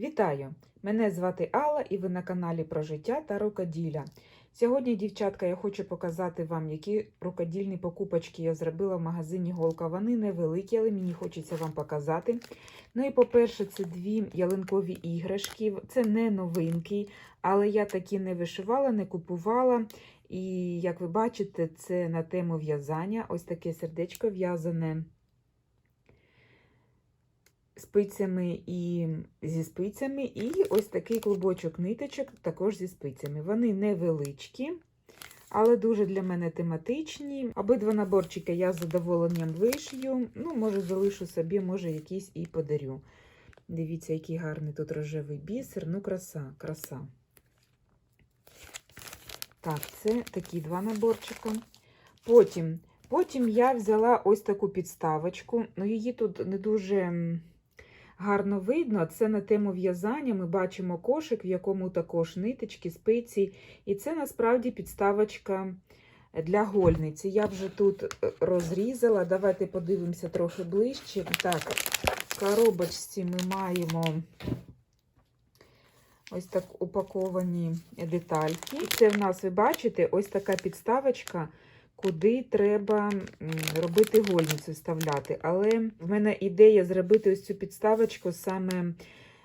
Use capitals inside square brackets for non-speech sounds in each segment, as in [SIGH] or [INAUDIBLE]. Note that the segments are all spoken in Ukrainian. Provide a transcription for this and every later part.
Вітаю! Мене звати Алла і ви на каналі про життя та рукоділля. Сьогодні, дівчатка, я хочу показати вам, які рукодільні покупочки я зробила в магазині Голка. Вони невеликі, але мені хочеться вам показати. Ну і по-перше, це дві ялинкові іграшки. Це не новинки, але я такі не вишивала, не купувала. І як ви бачите, це на тему в'язання. Ось таке сердечко в'язане спицями і зі спицями, і ось такий клубочок ниточок також зі спицями. Вони невеличкі, але дуже для мене тематичні. Обидва наборчики я з задоволенням вишию. Ну, може, залишу собі, може, якийсь і подарю. Дивіться, який гарний тут рожевий бісер. Ну, краса, краса. Так, це такі два наборчика. Потім, потім я взяла ось таку підставочку. Ну, її тут не дуже гарно видно. Це на тему в'язання. Ми бачимо кошик, в якому також ниточки, спиці. І це насправді підставочка для гольниці. Я вже тут е, розрізала. Давайте подивимося трохи ближче. Так, в коробочці ми маємо. Ось так упаковані детальки. Це в нас, ви бачите, ось така підставочка, куди треба робити гольницю вставляти. Але в мене ідея зробити ось цю підставочку саме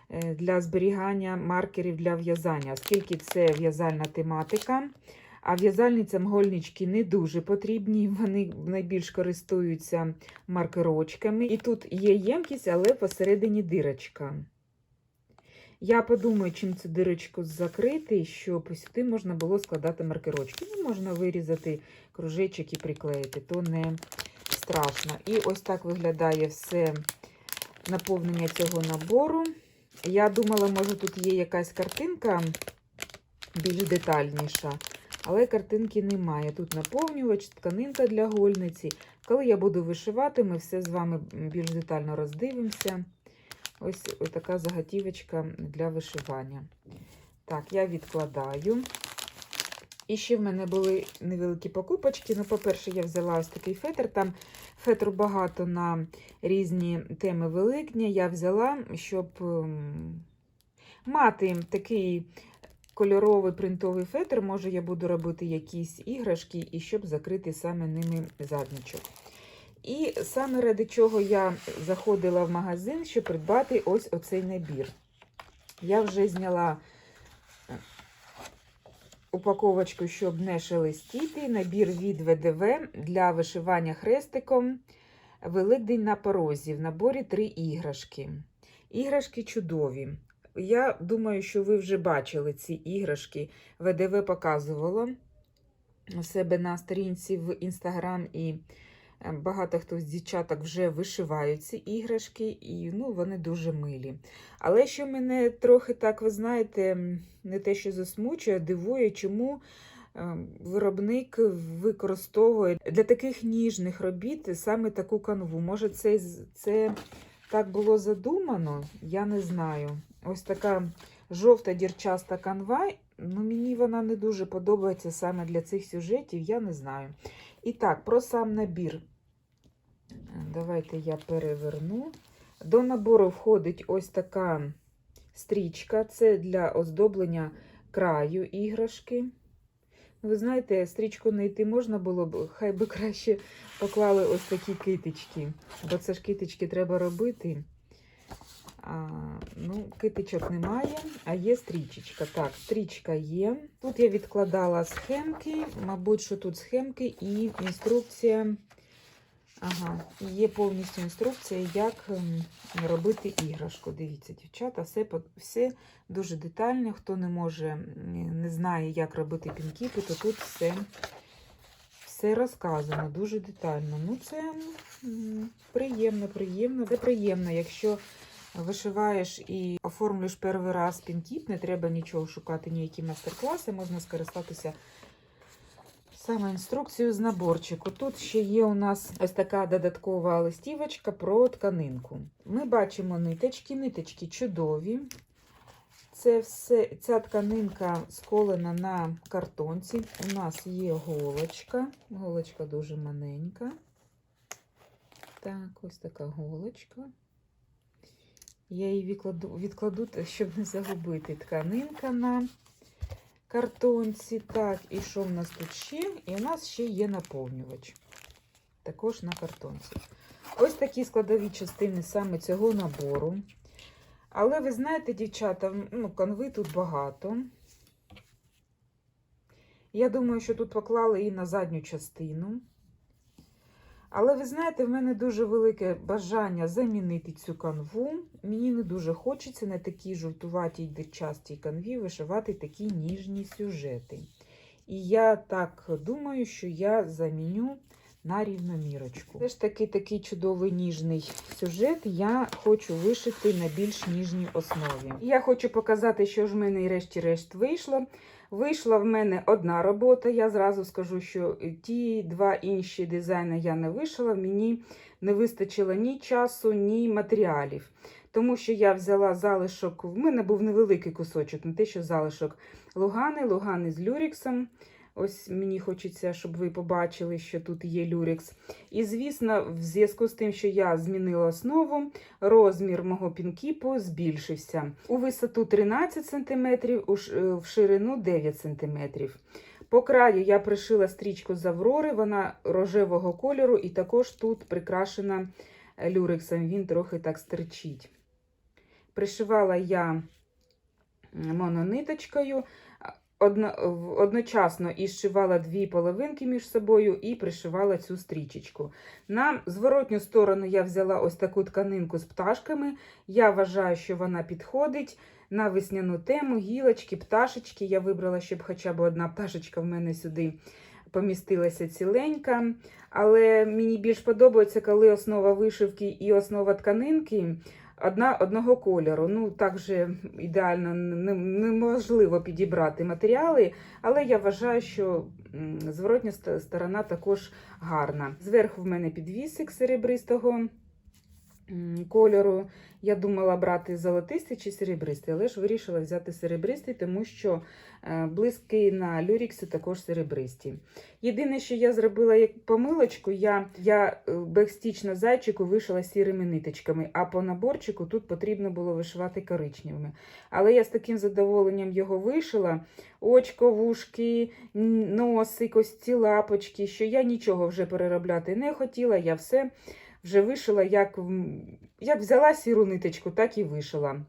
е, для зберігання маркерів для в'язання, оскільки це в'язальна тематика. А в'язальницям гольнички не дуже потрібні, [LAUGHS] вони найбільш користуються маркерочками. І тут є ємкість, але посередині дирочка. Я подумаю, чим цю дирочку закрити, щоб сюди можна було складати маркерочки. Ну, можна вирізати кружечок і приклеїти, то не страшно. І ось так виглядає все наповнення цього набору. Я думала, може, тут є якась картинка більш детальніша, але картинки немає. Тут наповнювач, тканинка для гольниці. Коли я буду вишивати, ми все з вами більш детально роздивимося. Ось така заготівочка для вишивання. Так, я відкладаю. І ще в мене були невеликі покупочки. Ну, по-перше, я взяла ось такий фетр. Там фетру багато на різні теми Великдня. Я взяла, щоб ем, мати такий кольоровий принтовий фетр. Може, я буду робити якісь іграшки, і щоб закрити саме ними задничок. І саме ради чого я заходила в магазин, щоб придбати ось оцей набір. Я вже зняла е, упаковочку, щоб не шелестіти. Набір від ВДВ для вишивання хрестиком. Великдень на порозі. В наборі три іграшки. Іграшки чудові. Я думаю, що ви вже бачили ці іграшки. ВДВ показувала у себе на сторінці в Інстаграм і. Багато хто з дівчаток вже вишивають ці іграшки, і ну, вони дуже милі. Але що мене трохи так, ви знаєте, не те, що засмучує, дивує, чому виробник використовує для таких ніжних робіт саме таку канву. Може, це, це так було задумано? Я не знаю. Ось така жовта дірчаста канва. Ну, Мені вона не дуже подобається саме для цих сюжетів, я не знаю. І так, про сам набір. Давайте я переверну. До набору входить ось така стрічка. Це для оздоблення краю іграшки. Ви знаєте, стрічку знайти можна було б, хай би краще поклали ось такі китички. Бо це ж китички треба робити. А, ну, Китичок немає, а є стрічечка. Так, стрічка є. Тут я відкладала схемки, мабуть, що тут схемки і інструкція. Ага, є повністю інструкція, як ем, робити іграшку. Дивіться, дівчата, все все дуже детально. Хто не може, не знає, як робити пінкіпи, то тут все все розказано дуже детально. Ну, це приємно, приємно. Це приємно, якщо вишиваєш і оформлюєш перший раз пінкіп, не треба нічого шукати, ніякі майстер-класи, можна скористатися. Саме інструкцію з наборчику. Тут ще є у нас ось така додаткова листівочка про тканинку. Ми бачимо ниточки, ниточки чудові. Це все, Ця тканинка сколена на картонці. У нас є голочка. Голочка дуже маленька. Так, ось така голочка. Я її відкладу, відкладу, щоб не загубити. Тканинка на картонці. Так, і що в нас тут ще? І у нас ще є наповнювач. Також на картонці. Ось такі складові частини саме цього набору. Але ви знаєте, дівчата, ну, канви тут багато. Я думаю, що тут поклали і на задню частину. Але ви знаєте, в мене дуже велике бажання замінити цю канву. Мені не дуже хочеться на такій жовтуватій дичастій канві вишивати такі ніжні сюжети. І я так думаю, що я заміню на рівномірочку. Все ж таки такий чудовий ніжний сюжет я хочу вишити на більш ніжній основі. І Я хочу показати, що ж в мене і решті-решт вийшло. Вийшла в мене одна робота. Я зразу скажу, що ті два інші дизайни я не вишила. Мені не вистачило ні часу, ні матеріалів. Тому що я взяла залишок, в мене був невеликий кусочок, не те, що залишок лугани, лугани з люріксом. Ось мені хочеться, щоб ви побачили, що тут є люрікс. І, звісно, в зв'язку з тим, що я змінила основу, розмір мого пінкіпу збільшився. У висоту 13 см, в ширину 9 см. По краю я пришила стрічку з Аврори, вона рожевого кольору, і також тут прикрашена люрексом, він трохи так стерчить. Пришивала я монониточкою, одночасно і зшивала дві половинки між собою і пришивала цю стрічечку. На зворотню сторону я взяла ось таку тканинку з пташками. Я вважаю, що вона підходить на весняну тему, гілочки, пташечки. Я вибрала, щоб хоча б одна пташечка в мене сюди помістилася ціленька. Але мені більш подобається, коли основа вишивки і основа тканинки одна, одного кольору. Ну, так же ідеально неможливо підібрати матеріали, але я вважаю, що зворотня ст- сторона також гарна. Зверху в мене підвісик серебристого кольору. Я думала брати золотистий чи серебристий, але ж вирішила взяти серебристий, тому що е, блиски на люріксі також серебристі. Єдине, що я зробила як помилочку, я, я е, бекстіч на зайчику вишила сірими ниточками, а по наборчику тут потрібно було вишивати коричневими. Але я з таким задоволенням його вишила. Очко, вушки, носик, ось лапочки, що я нічого вже переробляти не хотіла, я все вже вишила, як, як взяла сіру ниточку, так і вишила.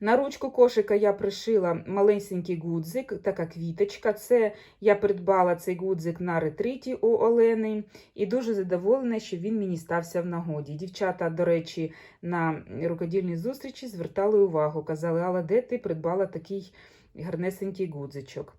На ручку кошика я пришила малесенький гудзик, така квіточка. Це я придбала цей гудзик на ретриті у Олени і дуже задоволена, що він мені стався в нагоді. Дівчата, до речі, на рукодільній зустрічі звертали увагу, казали, але де ти придбала такий гарнесенький гудзичок?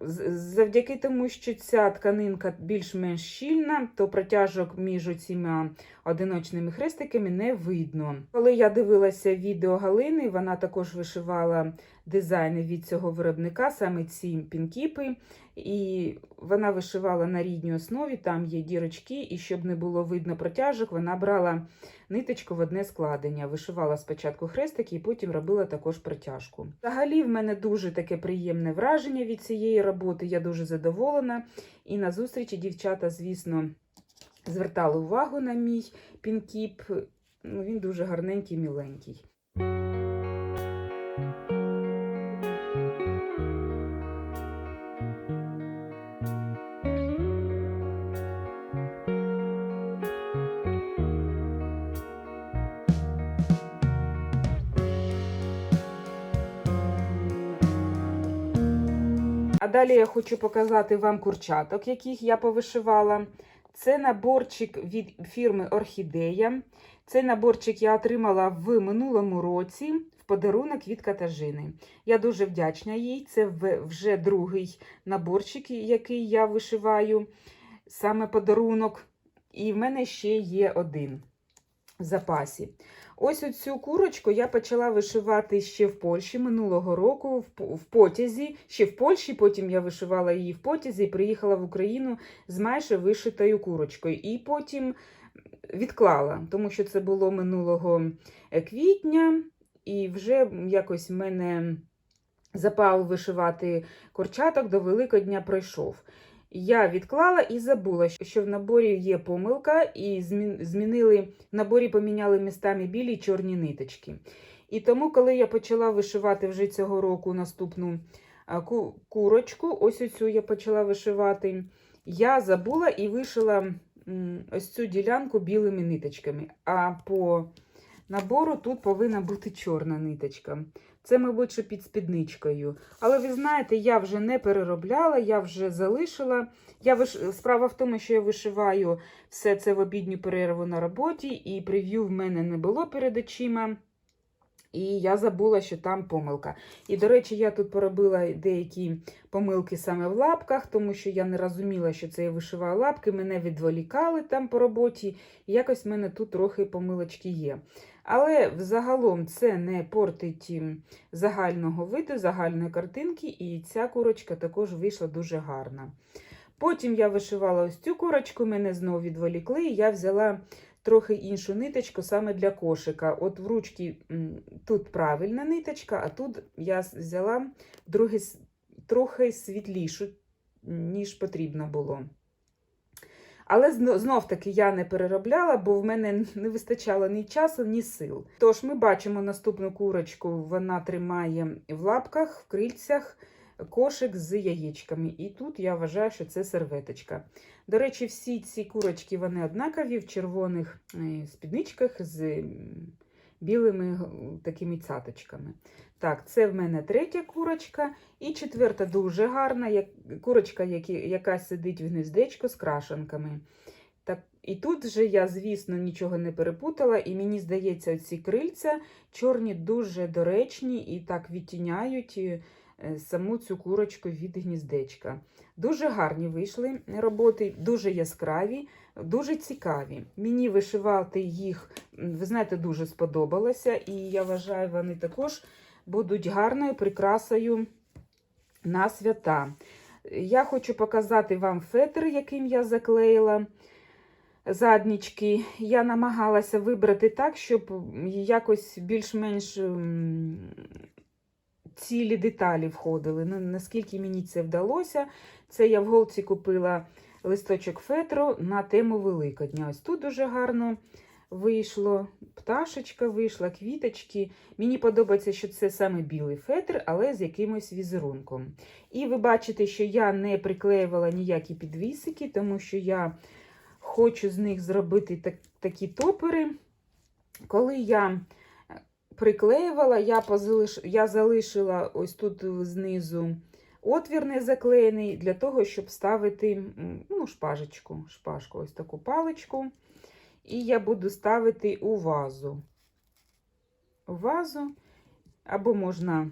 Завдяки тому, що ця тканинка більш-менш щільна, то протяжок між цими одиночними хрестиками не видно. Коли я дивилася відео Галини, вона також вишивала дизайни від цього виробника, саме ці пінкіпи. І вона вишивала на рідній основі, там є дірочки, і щоб не було видно протяжок, вона брала ниточку в одне складення. Вишивала спочатку хрестики і потім робила також протяжку. Взагалі, в мене дуже таке приємне враження від цієї роботи. Я дуже задоволена. І на зустрічі дівчата, звісно, звертали увагу на мій пінкіп. Ну, він дуже гарненький, міленький. А далі я хочу показати вам курчаток, яких я повишивала. Це наборчик від фірми Орхідея. Цей наборчик я отримала в минулому році в подарунок від Катажини. Я дуже вдячна їй. Це вже другий наборчик, який я вишиваю, саме подарунок. І в мене ще є один в запасі. Ось оцю курочку я почала вишивати ще в Польщі минулого року в, потязі. Ще в Польщі, потім я вишивала її в потязі і приїхала в Україну з майже вишитою курочкою. І потім відклала, тому що це було минулого е, квітня, і вже якось в мене запал вишивати курчаток до Великодня пройшов. Я відклала і забула, що в наборі є помилка, і змінили в наборі поміняли містами білі чорні ниточки. І тому, коли я почала вишивати вже цього року наступну курочку, ось оцю я почала вишивати, я забула і вишила ось цю ділянку білими ниточками. А по набору тут повинна бути чорна ниточка. Це, мабуть, що під спідничкою. Але ви знаєте, я вже не переробляла, я вже залишила. Я виш... Справа в тому, що я вишиваю все це в обідню перерву на роботі, і прев'ю в мене не було перед очима. І я забула, що там помилка. І, до речі, я тут поробила деякі помилки саме в лапках, тому що я не розуміла, що це я вишиваю лапки, мене відволікали там по роботі, якось в мене тут трохи помилочки є. Але взагалом це не портить загального виду, загальної картинки, і ця курочка також вийшла дуже гарна. Потім я вишивала ось цю курочку, мене знову відволікли, і я взяла трохи іншу ниточку саме для кошика. От в ручці тут правильна ниточка, а тут я взяла друге, трохи світлішу, ніж потрібно було. Але знов таки я не переробляла, бо в мене не вистачало ні часу, ні сил. Тож ми бачимо наступну курочку, вона тримає в лапках, в крильцях кошик з яєчками. І тут я вважаю, що це серветочка. До речі, всі ці курочки вони однакові в червоних е, спідничках з білими такими цяточками. Так, це в мене третя курочка. І четверта дуже гарна, як, курочка, яка сидить в гнездечку з крашенками. Так, і тут же я, звісно, нічого не перепутала, і мені здається, ці крильця чорні дуже доречні і так відтіняють е, саму цю курочку від гніздечка. Дуже гарні вийшли роботи, дуже яскраві, дуже цікаві. Мені вишивати їх, ви знаєте, дуже сподобалося, і я вважаю, вони також будуть гарною прикрасою на свята. Я хочу показати вам фетр, яким я заклеїла заднічки. Я намагалася вибрати так, щоб якось більш-менш цілі деталі входили. Ну, наскільки мені це вдалося, це я в голці купила листочок фетру на тему Великодня. Ось тут дуже гарно вийшло. Пташечка вийшла, квіточки. Мені подобається, що це саме білий фетр, але з якимось візерунком. І ви бачите, що я не приклеювала ніякі підвісики, тому що я хочу з них зробити так, такі топери. Коли я приклеювала, я, позалиш... я залишила ось тут знизу отвір не заклеєний для того, щоб ставити ну, шпажечку, шпажку, ось таку паличку. І я буду ставити у вазу. У вазу, або можна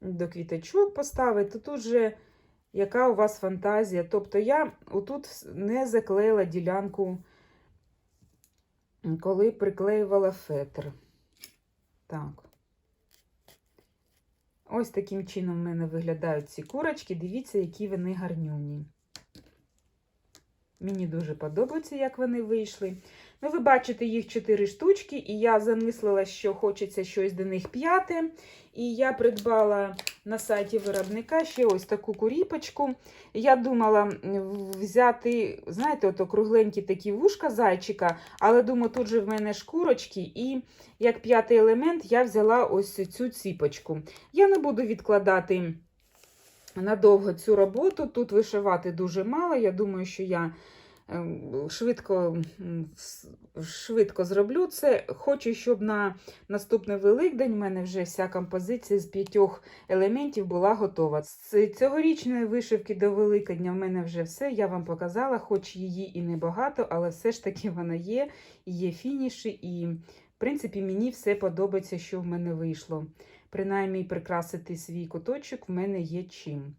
до квіточок поставити. Тут же яка у вас фантазія. Тобто я отут не заклеїла ділянку, коли приклеювала фетр. Так. Ось таким чином в мене виглядають ці курочки. Дивіться, які вони гарнюні. Мені дуже подобається, як вони вийшли. Ну, ви бачите їх 4 штучки, і я замислила, що хочеться щось до них п'яти. І я придбала на сайті виробника ще ось таку куріпочку. Я думала взяти, знаєте, ото кругленькі такі вушка зайчика, але думаю, тут же в мене шкурочки, і як п'ятий елемент я взяла ось цю ціпочку. Я не буду відкладати надовго цю роботу. Тут вишивати дуже мало. Я думаю, що я швидко, швидко зроблю це. Хочу, щоб на наступний Великдень в мене вже вся композиція з п'ятьох елементів була готова. З цьогорічної вишивки до Великодня в мене вже все. Я вам показала, хоч її і небагато, але все ж таки вона є, є фініші, і в принципі мені все подобається, що в мене вийшло. Принаймні прикрасити свій куточок в мене є чим.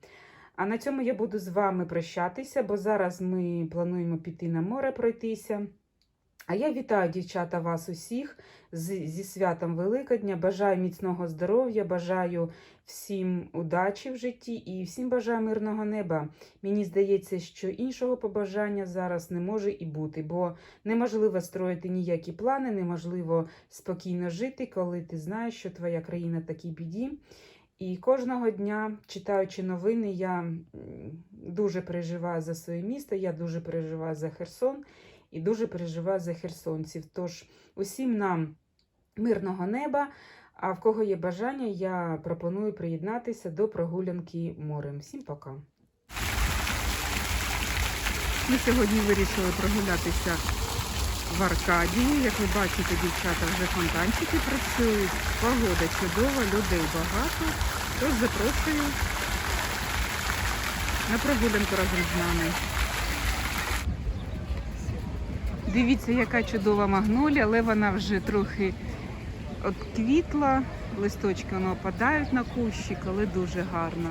А на цьому я буду з вами прощатися, бо зараз ми плануємо піти на море пройтися. А я вітаю, дівчата, вас усіх зі святом Великодня. Бажаю міцного здоров'я, бажаю всім удачі в житті і всім бажаю мирного неба. Мені здається, що іншого побажання зараз не може і бути, бо неможливо строїти ніякі плани, неможливо спокійно жити, коли ти знаєш, що твоя країна такій біді. І кожного дня, читаючи новини, я дуже переживаю за своє місто, я дуже переживаю за Херсон і дуже переживаю за херсонців. Тож усім нам мирного неба. А в кого є бажання, я пропоную приєднатися до прогулянки морем. Всім пока. Ми сьогодні вирішили прогулятися в Аркадії. Як ви бачите, дівчата вже фонтанчики працюють. Погода чудова, людей багато. Тож запрошую на прогулянку разом з нами. Дивіться, яка чудова магнолія, але вона вже трохи от квітла, листочки воно опадають на кущик, але дуже гарно.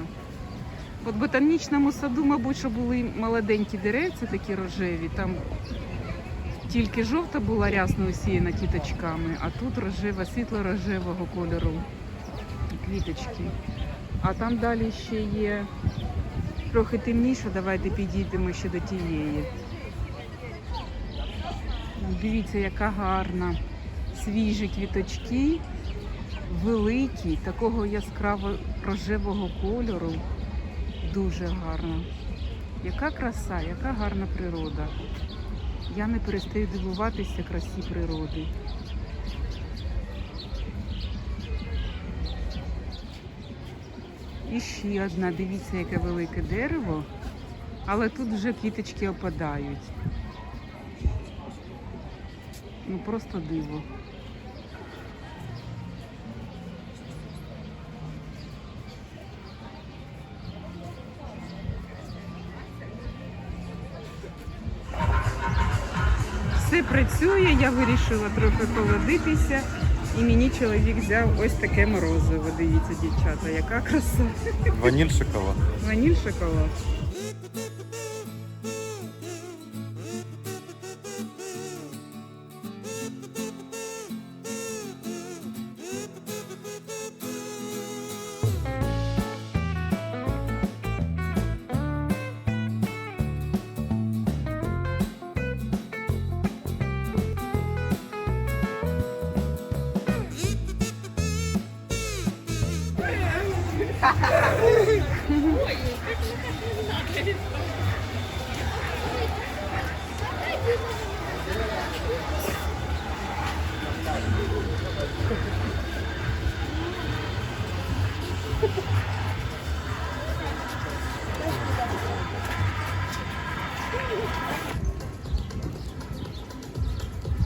От в ботанічному саду, мабуть, що були молоденькі деревці, такі рожеві. Там тільки жовта була рясно усіяна кіточками, а тут рожева, світло-рожевого кольору квіточки. А там далі ще є трохи темніше, давайте підійдемо ще до тієї. Дивіться, яка гарна. Свіжі квіточки, великі, такого яскраво рожевого кольору. Дуже гарно. Яка краса, яка гарна природа. Я не перестаю дивуватися красі природи. І ще одна, дивіться, яке велике дерево, але тут вже квіточки опадають. Ну просто диво. Працює, я вирішила трохи холодитися. І мені чоловік взяв ось таке морозиво. Дивіться, дівчата, яка краса. Ваніль шоколад. Ваніль шоколад.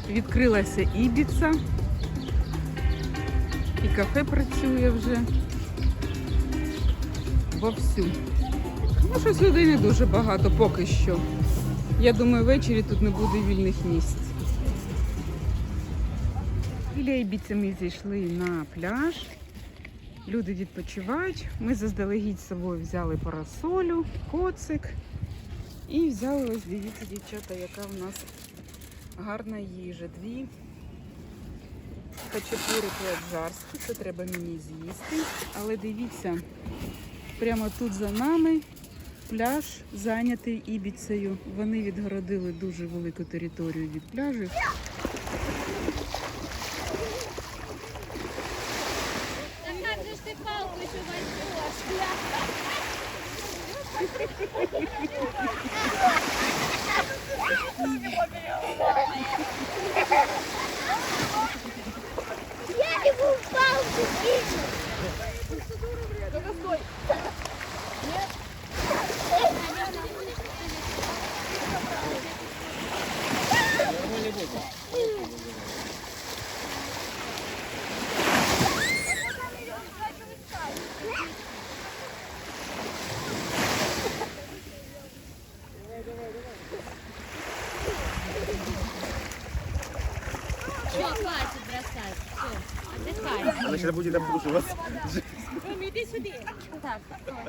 Відкрилася Ібіца. І кафе працює вже Вовсю. Ну, щось людей не дуже багато поки що. Я думаю, ввечері тут не буде вільних місць. Біля Ібіці ми зійшли на пляж. Люди відпочивають. Ми заздалегідь з собою взяли парасолю, коцик. І взяли ось, дивіться, дівчата, яка в нас гарна їжа. Дві хачапури по-аджарськи, це треба мені з'їсти. Але дивіться, прямо тут за нами пляж зайнятий ібіцею. Вони відгородили дуже велику територію від пляжу. Отдыхай. Она сейчас будет обдушиваться. Иди сюда. Так, стой.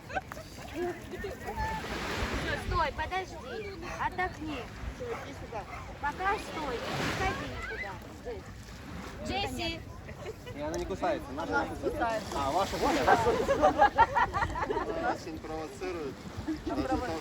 Стой, подожди. Отдохни. Иди сюда. Пока стой. Не ходи никуда. Джесси. И она не кусается. Наша не кусается. А, ваша воля? Очень провоцирует. Даже добрый